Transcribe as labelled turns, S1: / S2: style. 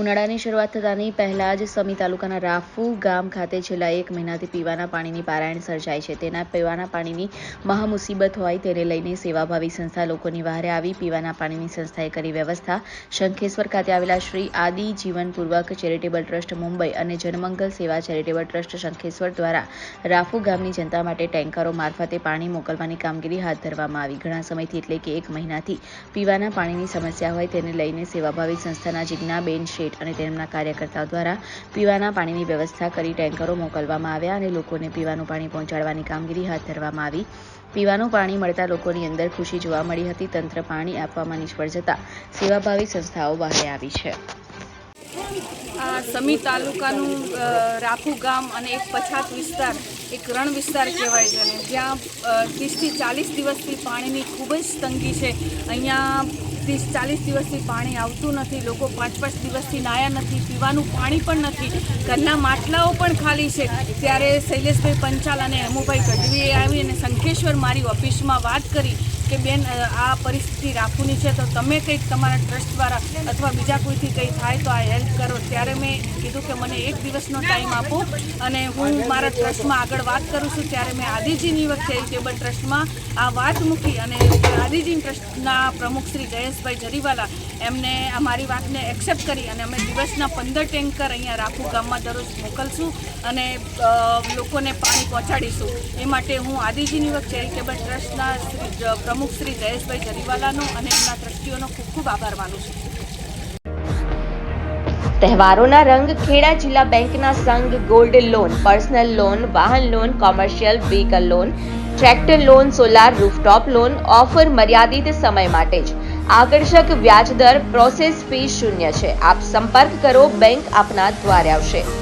S1: ઉનાળાની શરૂઆત થતાની પહેલા જ સમી તાલુકાના રાફુ ગામ ખાતે છેલ્લા એક મહિનાથી પીવાના પાણીની પારાયણ સર્જાય છે. તેના પીવાના પાણીની મહામુસીબત હોય તેને લઈને સેવાભાવી સંસ્થા લોકોની વહારે આવી પીવાના પાણીની સંસ્થાએ કરી વ્યવસ્થા. શંખેશ્વર ખાતે આવેલા શ્રી આદિ જીવનપૂર્વક ચેરિટેબલ ટ્રસ્ટ મુંબઈ અને જનમંગલ સેવા ચેરિટેબલ ટ્રસ્ટ શંખેશ્વર દ્વારા રાફુ ગામની જનતા માટે ટેન્કરો મારફતે પાણી મોકલવાની કામગીરી હાથ ધરવામાં આવી. ઘણા સમયથી એટલે કે એક મહિનાથી પીવાના પાણીની સમસ્યા હોય તેને લઈને સેવાભાવી સંસ્થાના જિજ્ઞાબેન શેઠ અને તેમના કાર્યકર્તાઓ દ્વારા પીવાના પાણીની વ્યવસ્થા કરી ટેન્કરો મોકલવામાં આવ્યા અને લોકોને પીવાનું પાણી પહોંચાડવાની કામગીરી હાથ ધરવામાં આવી. પીવાનું પાણી મળતા લોકોની અંદર ખુશી જોવા મળી હતી. તંત્ર પાણી આપવામાં નિષ્ફળ જતા સેવાભાવી સંસ્થાઓ બહાર આવી છે.
S2: આ સમી તાલુકાનું રાખુ ગામ અને એક પછાત વિસ્તાર, એક રણ વિસ્તાર કહેવાય છે અને જ્યાં ત્રીસથી ચાલીસ દિવસથી પાણીની ખૂબ જ તંગી છે. અહીંયા ત્રીસ ચાલીસ દિવસથી પાણી આવતું નથી, લોકો પાંચ પાંચ દિવસથી નાયા નથી, પીવાનું પાણી પણ નથી, ઘરના માટલાઓ પણ ખાલી છે. ત્યારે શૈલેષભાઈ પંચાલ અને હેમુભાઈ ગઢવીએ આવી અને શંખેશ્વર મારી ઓફિસમાં વાત કરી. કે બેન આ પરિસ્થિતિ રાખવાની છે, તો તમે કંઈક તમારા ટ્રસ્ટ દ્વારા અથવા બીજા કોઈથી કંઈ થાય તો આ હેલ્પ કરો. ત્યારે મેં કીધું કે મને એક દિવસનો ટાઈમ આપો અને હું મારા ટ્રસ્ટમાં આગળ વાત કરું છું. ત્યારે મેં આદિજીની વખતે ચેરિટેબલ ટ્રસ્ટમાં આ વાત મૂકી અને આદિજી ટ્રસ્ટના પ્રમુખ શ્રી જયેશભાઈ જરીવાલા એમને આ મારી વાતને એક્સેપ્ટ કરી અને અમે દિવસના પંદર ટેન્કર અહીંયા રાખુ ગામમાં દરરોજ મોકલશું અને લોકોને પાણી પહોંચાડીશું. એ માટે હું આદિજી વખતે ચેરિટેબલ ટ્રસ્ટના જ- પ્રમુખ શ્રી જયેશભાઈ જરીવાલાનો અને એમના ટ્રસ્ટીઓનો ખૂબ ખૂબ આભાર માનું છું.
S3: તહેવારોના રંગ ખેડા જિલ્લા બેંકના સંઘ ગોલ્ડ લોન, પર્સનલ લોન, વાહન loan, commercial vehicle loan, tractor loan, solar rooftop loan, offer મર્યાદિત સમય માટે જ. આકર્ષક વ્યાજદર પ્રોસેસ ફી શૂન્ય છે. આપ સંપર્ક કરો, બેંક આપના દ્વારે આવશે.